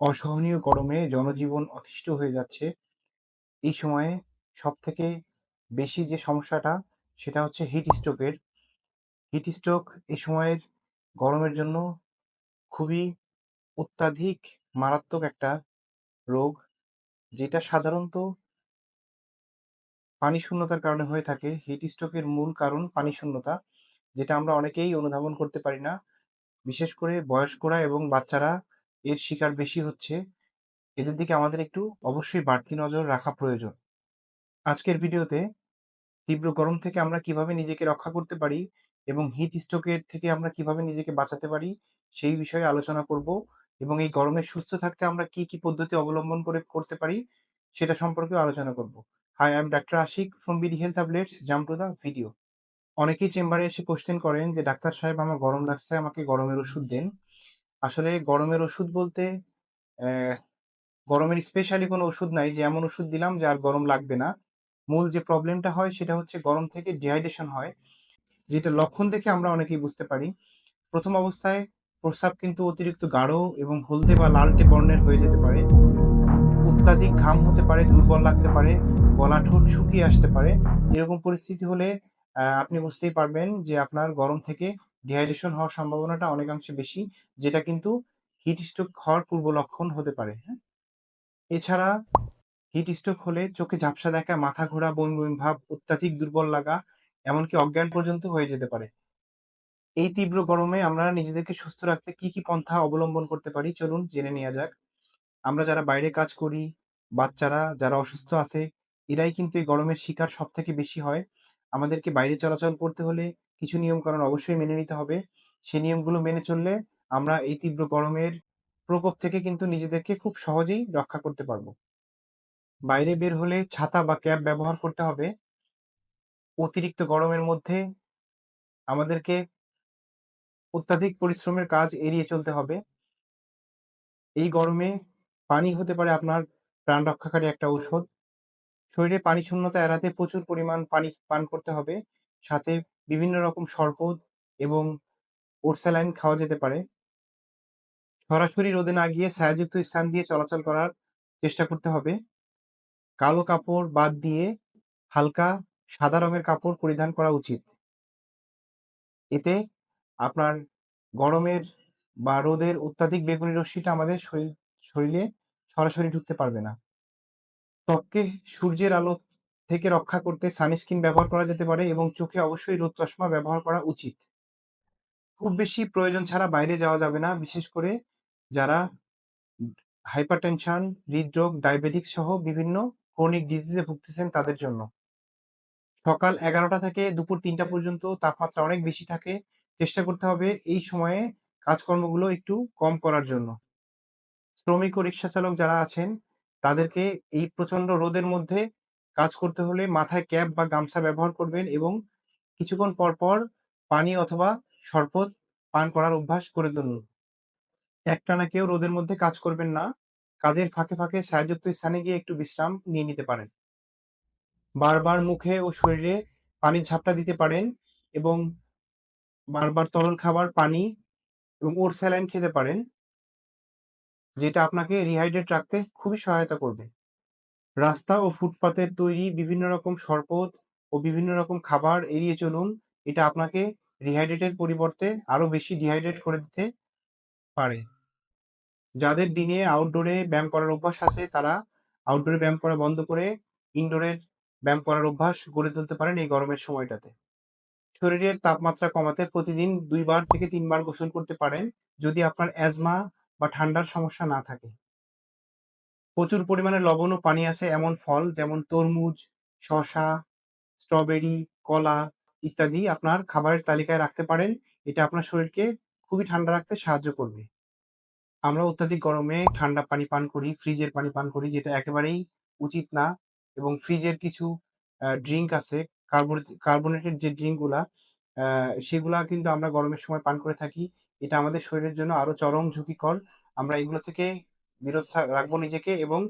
অসহনীয় গরমে জনজীবন অতিষ্ঠ হয়ে যাচ্ছে। এই সময়ে সবথেকে বেশি যে সমস্যাটা সেটা হচ্ছে হিট স্ট্রোকের। হিট স্ট্রোক এই সময়ের গরমের জন্য খুবই অত্যাধিক মারাত্মক একটা রোগ, যেটা সাধারণত পানি শূন্যতার কারণে হয়ে থাকে। হিট স্ট্রোকের মূল কারণ পানি শূন্যতা, যেটা আমরা অনেকেই অনুধাবন করতে পারি না। বিশেষ করে বয়স্করা এবং বাচ্চারা এর শিকার বেশি হচ্ছে। এদের দিকে আমাদের একটু অবশ্যই বাড়তি নজর রাখা প্রয়োজন। আজকের ভিডিওতে তীব্র গরম থেকে আমরা কীভাবে নিজেকে রক্ষা করতে পারি এবং হিট স্ট্রোকের থেকে আমরা কীভাবে নিজেকে বাঁচাতে পারি, সেই বিষয়ে আলোচনা করব এবং এই গরমে সুস্থ থাকতে আমরা কি কি পদ্ধতি অবলম্বন করে করতে পারি, সেটা সম্পর্কেও আলোচনা করব hi I am doctor Ashiq from BD health updates jump to the video অনেকেই চেম্বারে এসে কোশ্চেন করেন যে, ডাক্তার সাহেব, আমার গরম লাগছে, আমাকে গরমের ওষুধ দেন আসলে গরমের ওষুধ বলতে আহ, গরমের স্পেশালি কোনো ওষুধ নাই যে এমন ওষুধ দিলাম যে আর গরম লাগবে না। মূল যে প্রবলেমটা হয় সেটা হচ্ছে গরম থেকে ডিহাইড্রেশন হয় যেটা লক্ষণ দেখে আমরা অনেকেই বুঝতে পারি। প্রথম অবস্থায় প্রস্রাব কিন্তু অতিরিক্ত গাঢ় এবং হলদে বা লালটে বর্ণের হয়ে যেতে পারে। অত্যাধিক ঘাম হতে পারে দুর্বল লাগতে পারে গলা ঠোঁট শুকিয়ে আসতে পারে। এরকম পরিস্থিতি হলে আপনি বুঝতেই পারবেন যে আপনার গরম থেকে ডিহাইড্রেশন হওয়ার সম্ভাবনাটা অনেকাংশে বেশি, যেটা কিন্তু হিট স্ট্রোক হওয়ার পূর্ব লক্ষণ হতে পারে হ্যাঁ? এছাড়া হিট স্ট্রোক হলে চোখে ঝাপসা দেখা, মাথা ঘোরা, বমি বমি ভাব, অত্যাধিক দুর্বল লাগা, এমনকি অজ্ঞান পর্যন্ত হয়ে যেতে পারে। এই তীব্র গরমে আমরা নিজেদেরকে সুস্থ রাখতে কি কি পন্থা অবলম্বন করতে পারি, চলুন জেনে নেওয়া যাক। আমরা যারা বাইরে কাজ করি, বাচ্চারা যারা অসুস্থ আছে, এরাই কিন্তু এই গরমের শিকার সব থেকে বেশি হয়। আমাদেরকে বাইরে চলাচল করতে হলে কিছু নিয়ম কারণ অবশ্যই মেনে নিতে হবে। সেই নিয়মগুলো মেনে চললে আমরা এই তীব্র গরমের প্রকোপ থেকে কিন্তু নিজেদেরকে খুব সহজেই রক্ষা করতে পারব। বাইরে বের হলে ছাতা বা ক্যাপ ব্যবহার করতে হবে। অতিরিক্ত গরমের মধ্যে আমাদেরকে অত্যাধিক পরিশ্রমের কাজ এড়িয়ে চলতে হবে। এই গরমে পানি হতে পারে আপনার প্রাণ রক্ষাকারী একটা ঔষধ। শরীরে পানি শূন্যতা এড়াতে প্রচুর পরিমাণ পানি পান করতে হবে। সাথে বিভিন্ন রকম শরবত এবং ওরস্যালাইন খাওয়া যেতে পারে। সরাসরি রোদে না গিয়ে ছায়াযুক্ত স্থান দিয়ে চলাচল করার চেষ্টা করতে হবে। কালো কাপড় বাদ দিয়ে হালকা সাদা রঙের কাপড় পরিধান করা উচিত। এতে আপনার গরমের বা রোদের অত্যাধিক বেগুনি রশ্মিটা আমাদের শরীর, শরীরে সরাসরি ঢুকতে পারবে না। ত্বককে সূর্যের আলো থেকে রক্ষা করতে সানস্ক্রিন ব্যবহার করা যেতে পারে এবং চোখে অবশ্যই রোদ চশমা ব্যবহার করা উচিত। খুব বেশি প্রয়োজন ছাড়া বাইরে যাওয়া যাবে না, বিশেষ করে যারা হাইপারটেনশন, হৃদরোগ ডায়াবেটিস সহ বিভিন্ন ক্রনিক ডিজিজে ভুগতেছেন তাদের জন্য। সকাল এগারোটা থেকে দুপুর তিনটা পর্যন্ত তাপমাত্রা অনেক বেশি থাকে, চেষ্টা করতে হবে এই সময়ে কাজকর্মগুলো একটু কম করার জন্য। শ্রমিক ও রিক্সা চালক যারা আছেন, তাদেরকে এই প্রচণ্ড রোদের মধ্যে কাজ করতে হলে মাথায় ক্যাপ বা গামছা ব্যবহার করবেন এবং কিছুক্ষণ পর পর পানি অথবা শরবত পান করার অভ্যাস করে তুলুন। একটানা কেউ রোদের মধ্যে কাজ করবেন না, কাজের ফাঁকে ফাঁকে ছায়াযুক্ত স্থানে গিয়ে একটু বিশ্রাম নিয়ে নিতে পারেন। বারবার মুখে ও শরীরে পানির ঝাপটা দিতে পারেন এবং বারবার তরল খাবার, পানি এবং ওর স্যালাইন খেতে পারেন, যেটা আপনাকে রিহাইড্রেট রাখতে খুবই সহায়তা করবে। রাস্তা ও ফুটপাতের তৈরি বিভিন্ন রকম শরবত ও বিভিন্ন রকম খাবার এড়িয়ে চলুন। এটা আপনাকে রিহাইড্রেটের পরিবর্তে আরও বেশি ডিহাইড্রেট করে দিতে পারে। যাদের দিনে আউটডোরে ব্যায়াম করার অভ্যাস আছে, তারা আউটডোরে ব্যায়াম করা বন্ধ করে ইনডোরের ব্যায়াম করার অভ্যাস গড়ে তুলতে পারেন এই গরমের সময়টাতে। শরীরের তাপমাত্রা কমাতে প্রতিদিন দুইবার থেকে তিনবার গোসল করতে পারেন যদি আপনার অ্যাজমা বা ঠান্ডার সমস্যা না থাকে। প্রচুর পরিমাণে লবণ ও পানি আছে, এমন ফল যেমন তরমুজ, শসা, স্ট্রবেরি, কলা ইত্যাদি আপনার খাবারের তালিকায় রাখতে পারেন। এটা আপনার শরীরকে খুবই ঠান্ডা রাখতে সাহায্য করবে। আমরা অত্যাধিক গরমে ঠান্ডা পানি পান করি, ফ্রিজের পানি পান করি, যেটা একেবারেই উচিত না। এবং ফ্রিজের কিছু ড্রিঙ্ক আছে কার্বোনেটেড যে ড্রিঙ্কগুলা সেগুলা কিন্তু আমরা গরমের সময় পান করে থাকি। এটা আমাদের শরীরের জন্য আরও চরম ঝুঁকিকর। আমরা এগুলো থেকে বিরত রাখব নিজেকে এবং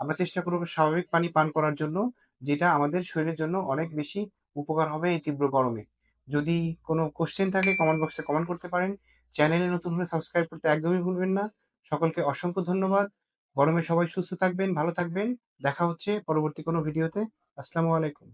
আমরা চেষ্টা করব স্বাভাবিক পানি পান করার জন্য যেটা আমাদের শরীরের জন্য অনেক বেশি উপকার হবে এই তীব্র গরমে যদি কোনো কোশ্চেন থাকে কমেন্ট বক্সে কমেন্ট করতে পারেন চ্যানেলে নতুন হলে সাবস্ক্রাইব করতে একদমই ভুলবেন না সকলকে অসংখ্য ধন্যবাদ। গরমে সবাই সুস্থ থাকবেন, ভালো থাকবেন। দেখা হচ্ছে পরবর্তী কোনো ভিডিওতে। আসসালামু আলাইকুম।